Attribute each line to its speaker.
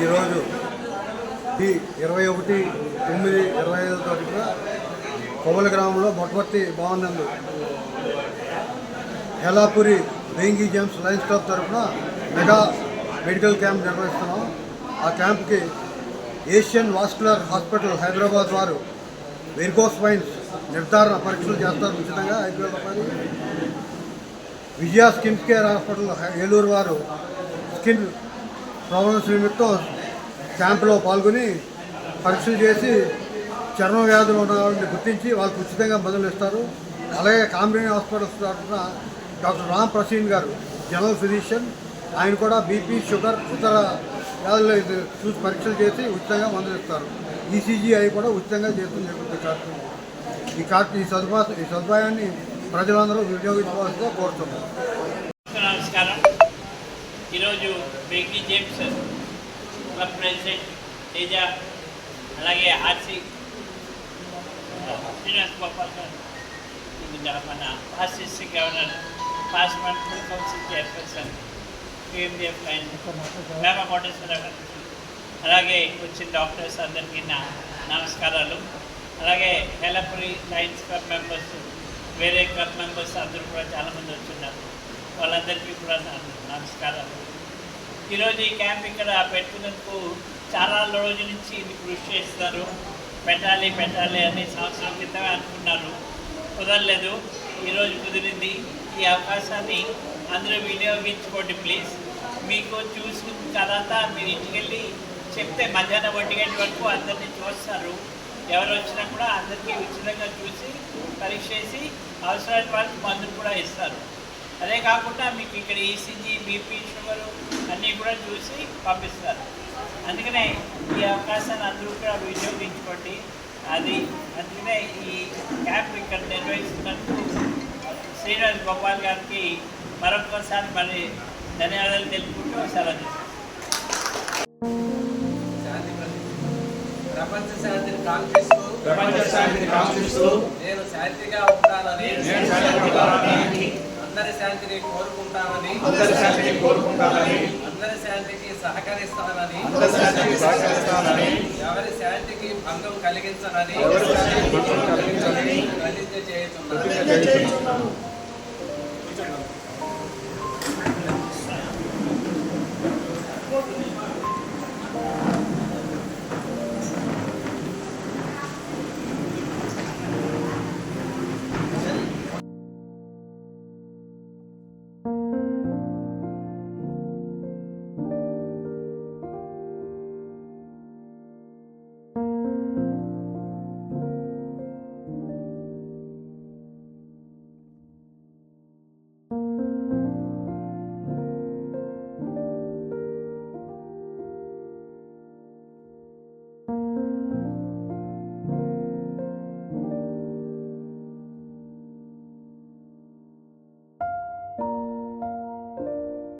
Speaker 1: ఈరోజు ఈ ఇరవై ఒకటి తొమ్మిది ఇరవై ఐదో తారీఖున కొమల గ్రామంలో మొట్టమొదటి బాగుందందు హెలాపురి డెంగీ జేమ్స్ లయన్స్ క్లబ్ తరఫున మెగా మెడికల్ క్యాంప్ నిర్వహిస్తున్నాం. ఆ క్యాంప్కి ఏషియన్ వాస్కులర్ హాస్పిటల్ హైదరాబాద్ వారు వెరికోస్ వైన్స్ నిర్ధారణ పరీక్షలు చేస్తారు ఉచితంగా ఐదు వేల రూపాయలు Vijaya skin care hospital Eluru వారు స్కిన్ ప్రాబ్లమ్స్ నిమిత్తం క్యాంపులో పాల్గొని పరీక్షలు చేసి చర్మ వ్యాధులు ఉన్న వాళ్ళని గుర్తించి వాళ్ళకి ఉచితంగా మందులు ఇస్తారు. అలాగే కాంబినేషన్ హాస్పిటల్స్ తరఫున డాక్టర్ రామ్ ప్రసీన్ గారు జనరల్ ఫిజిషియన్ ఆయన కూడా బీపీ షుగర్ ఇతర వ్యాధులు ఇది చూసి పరీక్షలు చేసి ఉచితంగా మందులు ఇస్తారు. ఈసీజీ అవి కూడా ఉచితంగా చేస్తుంది జరుగుతుంది కార్యక్రమం. ఈ కార్య ఈ సదుపాయం ఈ సదుపాయాన్ని ప్రజలందరూ వినియోగించుకోవాల్సిందిగా కోరుతున్నాం.
Speaker 2: నమస్కారం. ఈరోజు Venky James club president Teja అలాగే ఆర్సీ శ్రీనివాస్ గోపాల్ గారు మన past governor past municipal council chairperson PMDF lion Mema Koteswara అలాగే వచ్చిన డాక్టర్స్ అందరికీ నా నమస్కారాలు. అలాగే హెలపురి లయన్స్ క్లబ్ మెంబర్స్ వేరే క్లబ్ మెంబర్స్ అందరూ కూడా చాలామంది వచ్చున్నారు. వాళ్ళందరికీ కూడా నమస్కారాలు. ఈరోజు ఈ క్యాంప్ ఇక్కడ పెట్టుకున్నందుకు చాలా రోజుల నుంచి ఇది కృషి చేస్తారు పెట్టాలి పెట్టాలి అని సంవత్సరం క్రితమే అనుకున్నారు. కుదరలేదు. ఈరోజు కుదిరింది. ఈ అవకాశాన్ని అందరూ వినియోగించుకోండి ప్లీజ్. మీకు చూసుకున్న తర్వాత మీరు ఇంటికి వెళ్ళి చెప్తే మధ్యాహ్నం ఒంటి గంట వరకు అందరినీ చూస్తారు. ఎవరు వచ్చినా కూడా అందరికీ ఉచితంగా చూసి పరీక్ష చేసి అవసరమైన వాళ్ళకి మందులు కూడా ఇస్తారు. అదే కాకుండా మీకు ఇక్కడ ఈసీజీ బీపీ షుగరు అన్నీ కూడా చూసి పంపిస్తారు. అందుకనే ఈ అవకాశాన్ని అందరూ కూడా వినియోగించుకోండి. అది అందుకనే ఈ క్యాంప్ ఇక్కడ నిర్వహిస్తున్నందుకు శ్రీనివాస్ గోపాల్ గారికి మరొకసారి మరి ధన్యవాదాలు తెలుపుకుంటూ సెలవు
Speaker 3: ప్రపంచ శాంతిని కాంక్షిస్తూ
Speaker 4: ప్రపంచ శాంతిని కాంక్షిస్తూ
Speaker 3: నేను శాంతిగా ఉంటానని
Speaker 4: నేను శాంతిగా ఉంటానని
Speaker 3: అందరి శాంతిని కోరుకుంటానని
Speaker 4: అందరి శాంతిని కోరుకుంటానని
Speaker 3: అందరి శాంతికి సహకరిస్తానని
Speaker 4: అందరి శాంతికి సహకరిస్తానని
Speaker 3: ఎవరి శాంతికి భంగం కలిగించనని
Speaker 4: ఎవరి శాంతికి